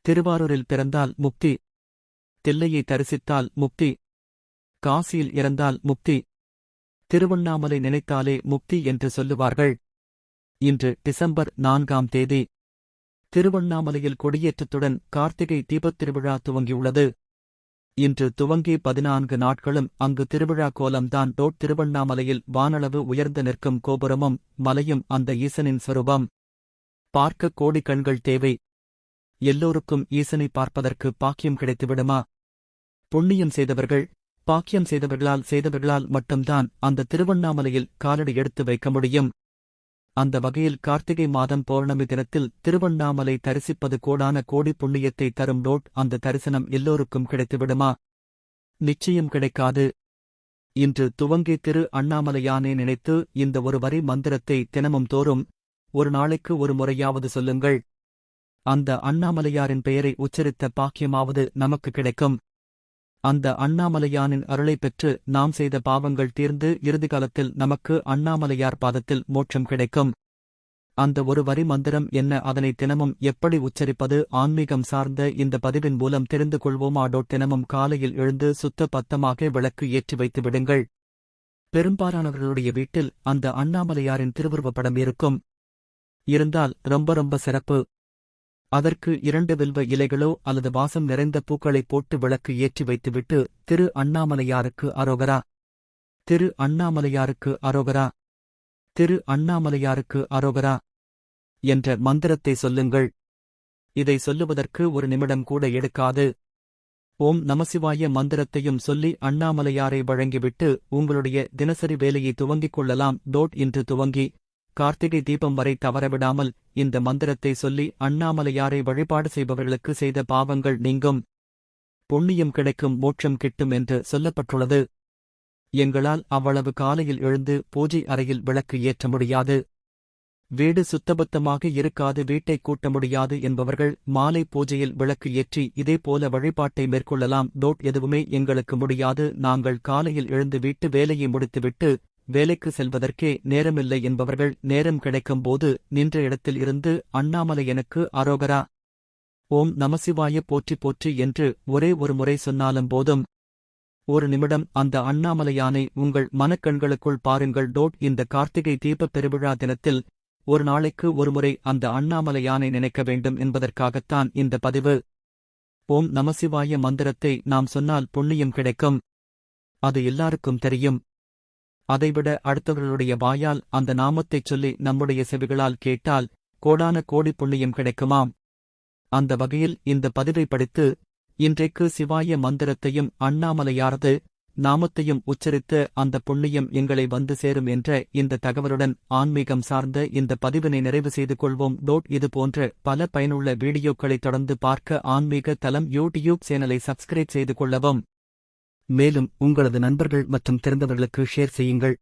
திருவாரூரில் பிறந்தால் முக்தி. தில்லையை தரிசித்தால் முக்தி. காசியில் இறந்தால் முக்தி. திருவண்ணாமலை நினைத்தாலே முக்தி என்று சொல்லுவார்கள். இன்று டிசம்பர் நான்காம் தேதி. திருவண்ணாமலையில் கொடியேற்றத்துடன் கார்த்திகை தீபத் திருவிழா துவங்கியுள்ளது. இன்று துவங்கி பதினான்கு நாட்களும் அங்கு திருவிழா கோலம்தான் டோட் திருவண்ணாமலையில் வானளவு உயர்ந்து நிற்கும் கோபுரமும் மலையும் அந்த ஈசனின் சொரூபம். பார்க்க கோடி கண்கள் தேவை. எல்லோருக்கும் ஈசனை பார்ப்பதற்கு பாக்கியம் கிடைத்துவிடுமா? புண்ணியம் செய்தவர்கள் பாக்கியம் செய்தவர்களால் செய்தவர்களால் மட்டும்தான் அந்த திருவண்ணாமலையில் காலடி எடுத்து வைக்க முடியும். அந்த வகையில் கார்த்திகை மாதம் பௌர்ணமி தினத்தில் திருவண்ணாமலை தரிசிப்பது கோடான கோடி புண்ணியத்தை தரும் நோட் அந்த தரிசனம் எல்லோருக்கும் கிடைத்துவிடுமா? நிச்சயம் கிடைக்காது. இன்று துவங்கி திரு அண்ணாமலையானே நினைத்து இந்த ஒரு வரி மந்திரத்தை தினமும் தோறும் ஒரு நாளைக்கு ஒரு முறையாவது சொல்லுங்கள். அந்த அண்ணாமலையாரின் பெயரை உச்சரித்த பாக்கியமாவது நமக்கு கிடைக்கும். அந்த அண்ணாமலையானின் அருளை பெற்று நாம் செய்த பாவங்கள் தீர்ந்து இறுதி காலத்தில் நமக்கு அண்ணாமலையார் பாதத்தில் மோட்சம் கிடைக்கும். அந்த ஒரு வரி மந்திரம் என்ன? அதனை தினமும் எப்படி உச்சரிப்பது? ஆன்மீகம் சார்ந்த இந்த பதிவின் மூலம் தெரிந்து கொள்வோமாடோ தினமும் காலையில் எழுந்து சுத்த பத்தமாக விளக்கு ஏற்றி வைத்து விடுங்கள். பெரும்பாலானவர்களுடைய வீட்டில் அந்த அண்ணாமலையாரின் திருவுருவப் படம் இருக்கும். இருந்தால் ரொம்ப ரொம்ப சிறப்பு. அதற்கு இரண்டு வில்வ இலைகளோ அல்லது வாசம் நிறைந்த பூக்களை போட்டு விளக்கு ஏற்றி வைத்துவிட்டு திரு அண்ணாமலையாருக்கு அரோகரா. திரு அண்ணாமலையாருக்கு அரோகரா. திரு அண்ணாமலையாருக்கு அரோகரா. என்ற மந்திரத்தை சொல்லுங்கள். இதை சொல்லுவதற்கு ஒரு நிமிடம் கூட எடுக்காது. ஓம் நமசிவாய மந்திரத்தையும் சொல்லி அண்ணாமலையாரை வழங்கிவிட்டு உங்களுடைய தினசரி வேலையை துவங்கிக் கொள்ளலாம். டோட் இன்று துவங்கி கார்த்திகை தீபம் வரை தவறவிடாமல் இந்த மந்திரத்தை சொல்லி அண்ணாமலையாரை வழிபாடு செய்பவர்களுக்கு செய்த பாவங்கள் நீங்கும். புண்ணியம் கிடைக்கும் மோட்சம் கிட்டும் என்று சொல்லப்பட்டுள்ளது. எங்களால் அவ்வளவு காலையில் எழுந்து பூஜை அறையில் விளக்கு ஏற்ற முடியாது. வீடு சுத்தபத்தமாக இருக்காது வீட்டை கூட்ட முடியாது என்பவர்கள் மாலை பூஜையில் விளக்கு ஏற்றி இதேபோல வழிபாட்டை மேற்கொள்ளலாம். டோட் எதுவுமே எங்களுக்கு முடியாது. நாங்கள் காலையில் எழுந்து வீட்டு வேலையை முடித்துவிட்டு வேலைக்கு செல்வதற்கே நேரமில்லை என்பவர்கள் நேரம் கிடைக்கும் போது நின்ற இடத்தில் இருந்து அண்ணாமலை எனக்கு அரோகரா ஓம் நமசிவாய போற்றி போற்றி என்று ஒரே ஒரு முறை சொன்னாலும் போதும். ஒரு நிமிடம் அந்த அண்ணாமலையானை உங்கள் மனக்கண்களுக்குள் பாருங்கள். டோட் இந்த கார்த்திகை தீபப் பெருவிழா தினத்தில் ஒரு நாளைக்கு ஒருமுறை அந்த அண்ணாமலையானை நினைக்க வேண்டும் என்பதற்காகத்தான் இந்த பதிவு. ஓம் நமசிவாய மந்திரத்தை நாம் சொன்னால் புண்ணியம் கிடைக்கும். அது எல்லாருக்கும் தெரியும். அதைவிட அடுத்தவர்களுடைய வாயால் அந்த நாமத்தைச் சொல்லி நம்முடைய செவிகளால் கேட்டால் கோடான கோடி புண்ணியம் கிடைக்குமாம். அந்த வகையில் இந்த பதிவை படித்து இன்றைக்கு சிவாய மந்திரத்தையும் அண்ணாமலையாரது நாமத்தையும் உச்சரித்து அந்த புண்ணியம் எங்களை வந்து சேரும் என்ற இந்த தகவலுடன் ஆன்மீகம் சார்ந்த இந்த பதிவினை நிறைவு செய்து கொள்வோம். டோட் இது போன்ற பல பயனுள்ள வீடியோக்களை தொடர்ந்து பார்க்க ஆன்மீக தளம் யூடியூப் சேனலை சப்ஸ்கிரைப் செய்து கொள்ளவும். மேலும் உங்களது நண்பர்கள் மற்றும் தெரிந்தவர்களுக்கு ஷேர் செய்யுங்கள்.